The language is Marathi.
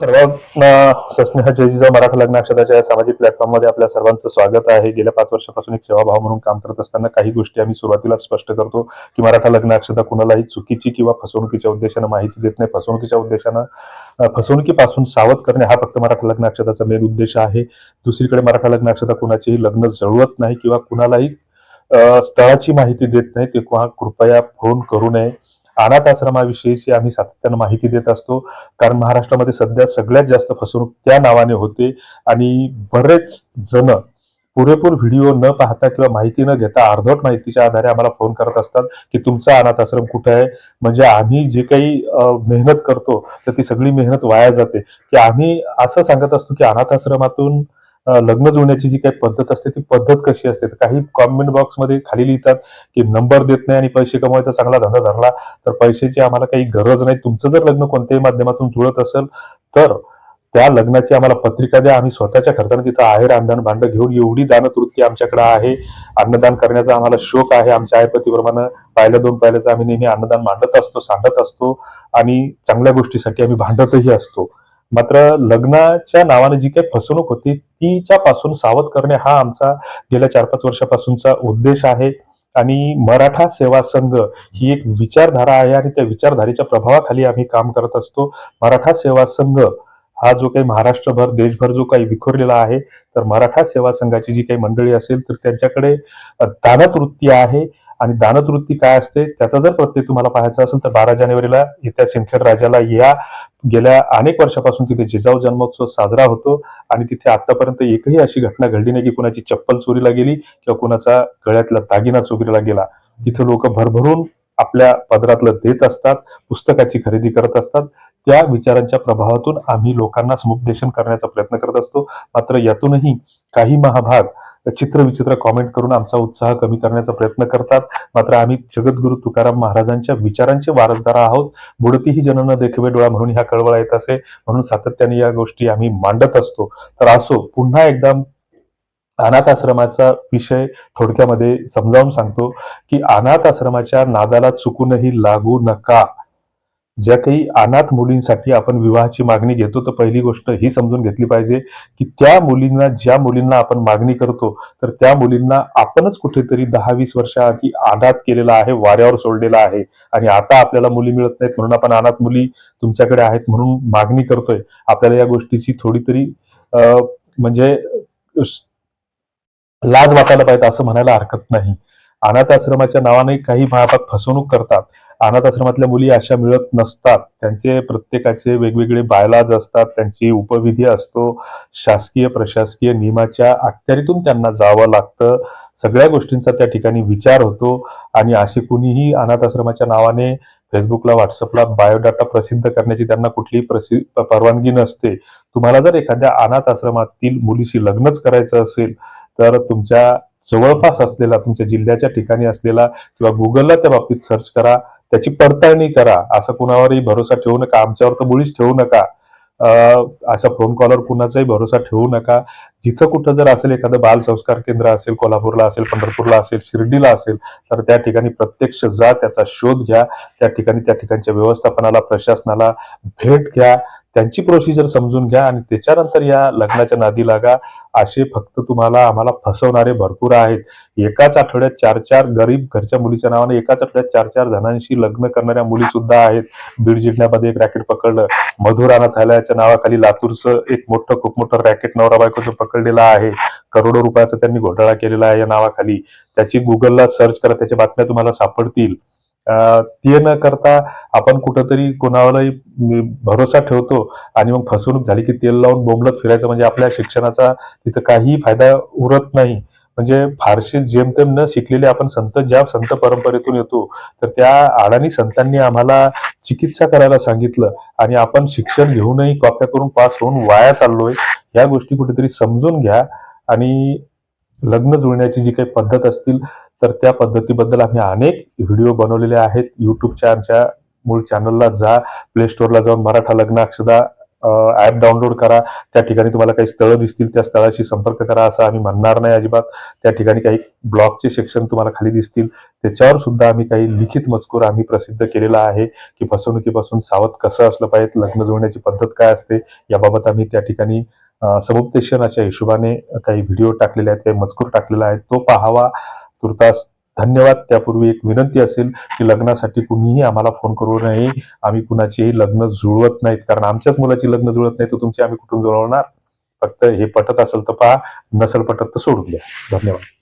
सर्वांना सस्नेह जयजीचा मराठा लग्न अक्षताच्या या सामाजिक प्लॅटफॉर्ममध्ये आपल्या सर्वांचं स्वागत आहे. गेल्या पाच वर्षापासून एक सेवाभाव म्हणून काम करत असताना काही गोष्टी आम्ही सुरुवातीला स्पष्ट करतो की मराठा लग्न अक्षता कुणालाही चुकीची किंवा फसवणुकीच्या उद्देशानं माहिती देत नाही. फसवणुकीच्या उद्देशानं फसवणुकीपासून सावध करणे हा फक्त मराठा लग्न अक्षताचा मेन उद्देश आहे. दुसरीकडे मराठा लग्न अक्षता कुणाचेही लग्न जळवत नाही किंवा कुणालाही स्थळाची माहिती देत नाही. ते कृपया फोन करू नये. अनाथ आश्रमाविषयीची आम्ही सातत्यानं माहिती देत असतो. कारण महाराष्ट्रामध्ये सध्या सगळ्यात जास्त फसवणूक त्या नावाने होते. आणि बरेच जण पुरेपूर व्हिडिओ न पाहता किंवा माहिती न घेता अर्धवट माहितीच्या आधारे आम्हाला फोन करत असतात की तुमचा अनाथ आश्रम कुठे आहे? म्हणजे आम्ही जे काही मेहनत करतो तर ती सगळी मेहनत वाया जाते. की आम्ही असं सांगत असतो की अनाथ आश्रमातून लग्न जुळण्याची जी काही पद्धत असते ती पद्धत कशी असते? तर काही कॉमेंट बॉक्समध्ये खाली लिहितात की नंबर देत नाही आणि पैसे कमवायचा चांगला धंदा धरला तर पैशाची आम्हाला काही गरज नाही. तुमचं जर लग्न कोणत्याही माध्यमातून जुळत असेल तर त्या लग्नाची आम्हाला पत्रिका द्या. आम्ही स्वतःच्या खर्चाने तिथं आहेर अन्नदान भांडं घेऊन एवढी दानतृप्ती आमच्याकडे आहे. अन्नदान करण्याचा आम्हाला शोक आहे. आमच्या आयपतीप्रमाणे पाहिलं दोन पाहिल्याचं आम्ही नेहमी अन्नदान मांडत असतो सांगत असतो आणि चांगल्या गोष्टीसाठी आम्ही भांडतही असतो. मात्र लग्नाच्या नावाने जी काही फसवणूक होती तिच्यापासून सावध करणे हा आमचा गेल्या चार पाच वर्षापासूनचा उद्देश आहे. आणि मराठा सेवा संघ ही एक विचारधारा आहे आणि त्या विचारधारेच्या प्रभावाखाली आम्ही काम करत असतो. मराठा सेवा संघ हा जो काही महाराष्ट्रभर देशभर जो काही विखुरलेला आहे तर मराठा सेवा संघाची जी काही मंडळी असेल तर त्यांच्याकडे दानत वृत्ती आहे. आणि दानतवृत्ती काय असते त्याचा जर प्रत्यय तुम्हाला पाहायचा असेल तर बारा जानेवारीला येत्या सिंदखेड राजाला या गेल्या अनेक वर्षापासून तिथे जिजाऊ जन्मोत्सव साजरा होतो आणि तिथे आतापर्यंत एकही अशी घटना घडली नाही की कुणाची चप्पल चोरीला गेली किंवा कुणाचा गळ्यातला दागिना चोरीला गेला. तिथे लोक भरभरून आपल्या पदरातलं देत असतात पुस्तकाची खरेदी करत असतात. त्या विचारांच्या प्रभावातून आम्ही लोकांना समुपदेशन करण्याचा प्रयत्न करत असतो. मात्र यातूनही काही महाभाग चित्रविचित्र कॉमेंट करून आमचा उत्साह कमी करण्याचा प्रयत्न करतात. मात्र आम्ही जगद्गुरु तुकाराम महाराजांच्या विचारांचे वारसदार आहोत. बुडतीही जनन देखवे डोळा म्हणून ह्या कळवळा येत असे. म्हणून सातत्याने या गोष्टी आम्ही मांडत असतो. तर असो पुन्हा एकदा अनाथ आश्रमाचा विषय थोडक्यामध्ये समजावून सांगतो की अनाथ आश्रमाच्या नादाला चुकूनही लागू नका. ज्या काही अनाथ मुलींसाठी आपण विवाहाची मागणी घेतो तर पहिली गोष्ट ही समजून घेतली पाहिजे की त्या मुलींना ज्या मुलींना आपण मागणी करतो तर त्या मुलींना आपणच कुठेतरी दहा वीस वर्षाआधी अनाथ केलेला आहे वाऱ्यावर सोडलेला आहे. आणि आता आपल्याला मुली मिळत नाहीत म्हणून आपण अनाथ मुली तुमच्याकडे आहेत म्हणून मागणी करतोय. आपल्याला या गोष्टीची थोडी तरी अं, म्हणजे लाज वाटायला पाहिजे असं म्हणायला हरकत नाही. अनाथ आश्रमाच्या नावाने काही महाभाग फसवणूक करतात. अनाथ आश्रमातल्या मुली अशा मिळत नसतात. त्यांचे प्रत्येकाचे वेगवेगळे बायलाज असतात. त्यांची उपविधी असतो. शासकीय प्रशासकीय नियमाच्या अखत्यारीतून त्यांना जावं लागतं. सगळ्या गोष्टींचा त्या ठिकाणी विचार होतो. आणि असे कुणीही अनाथ आश्रमाच्या नावाने फेसबुकला व्हॉट्सअपला बायोडाटा प्रसिद्ध करण्याची त्यांना कुठलीही प्रसि परवानगी नसते. तुम्हाला जर एखाद्या अनाथ आश्रमातील मुलीशी लग्नच करायचं असेल तर तुमच्या जवळपास असलेला तुमच्या जिल्ह्याच्या ठिकाणी असलेला किंवा गुगलला त्या बाबतीत सर्च करा. त्याची पडताळणी करा. असं कुणावरही भरोसा ठेवू नका. आमच्यावर तर मुळीच ठेवू नका. असा फोन कॉलवर कुणाचाही भरोसा ठेवू नका. जिथं कुठं जर असेल एखादं बाल संस्कार केंद्र असेल कोल्हापूरला असेल पंढरपूरला असेल शिर्डीला असेल तर त्या ठिकाणी प्रत्यक्ष जा त्याचा शोध घ्या. त्या ठिकाणी त्या ठिकाणच्या व्यवस्थापनाला प्रशासनाला भेट घ्या. त्यांची प्रोसिजर समजून घ्या आणि त्याच्यानंतर या लग्नाच्या नादी लागा. असे फक्त तुम्हाला आम्हाला फसवणारे भरपूर आहेत. एकाच आठवड्यात चार चार गरीब घरच्या मुलीच्या नावाने एकाच आठवड्यात चार चार जणांशी लग्न करणाऱ्या मुली सुद्धा आहेत. बीड जिल्ह्यामध्ये एक रॅकेट पकडलं. मधुराना अनाथालयाच्या नावाखाली लातूरचं एक मोठं खूप मोठं रॅकेट नवरा बायकोचं पकडलेलं आहे. करोडो रुपयाचा त्यांनी घोटाळा केलेला आहे या नावाखाली. त्याची गुगलला सर्च करा त्याच्या बातम्या तुम्हाला सापडतील. ते न करता आपण कुठंतरी कोणावरही भरोसा ठेवतो आणि मग फसवणूक झाली की तेल लावून बोंबलत फिरायचं म्हणजे आपल्या शिक्षणाचा तिथं काही फायदा उरत नाही. म्हणजे फारसे जेमतेम न शिकलेले आपण संत ज्या संत परंपरेतून येतो तर त्या अडाणी संतांनी आम्हाला चिकित्सा करायला सांगितलं आणि आपण शिक्षण घेऊनही कॉप्या करून पास होऊन वाया चाललोय या गोष्टी कुठेतरी समजून घ्या आणि लग्न जुळण्याची जी काही पद्धत असतील तर त्या पद्धतीबद्दल आम्ही अनेक व्हिडिओ बनवलेले आहेत. युट्यूबच्या आमच्या मूळ चॅनलला जा प्ले स्टोअरला जाऊन मराठा लग्न अक्षदा ऍप डाउनलोड करा. त्या ठिकाणी तुम्हाला काही स्थळं दिसतील त्या स्थळाशी संपर्क करा असं आम्ही म्हणणार नाही अजिबात. त्या ठिकाणी काही ब्लॉगचे सेक्शन तुम्हाला खाली दिसतील. त्याच्यावर सुद्धा आम्ही काही लिखित मजकूर आम्ही प्रसिद्ध केलेला आहे की फसवणुकीपासून सावध कसं असलं पाहिजे लग्न जुळण्याची पद्धत काय असते याबाबत आम्ही त्या ठिकाणी समुपदेशनाच्या हिशोबाने काही व्हिडिओ टाकलेले आहेत काही मजकूर टाकलेला आहे. तो पाहावा. तुर्तास धन्यवाद. त्यापूर्वी एक विनंती असेल की लग्नासाठी कुणीही आम्हाला फोन करू नये. आम्ही कुणाचीही लग्न जुळवत नाहीत. कारण आमच्याच मुलाची लग्न जुळत नाही तर तुमची आम्ही कुठून जुळवणार? फक्त हे पटत असेल तर पहा. नसेल पटत तर सोडून द्या. धन्यवाद.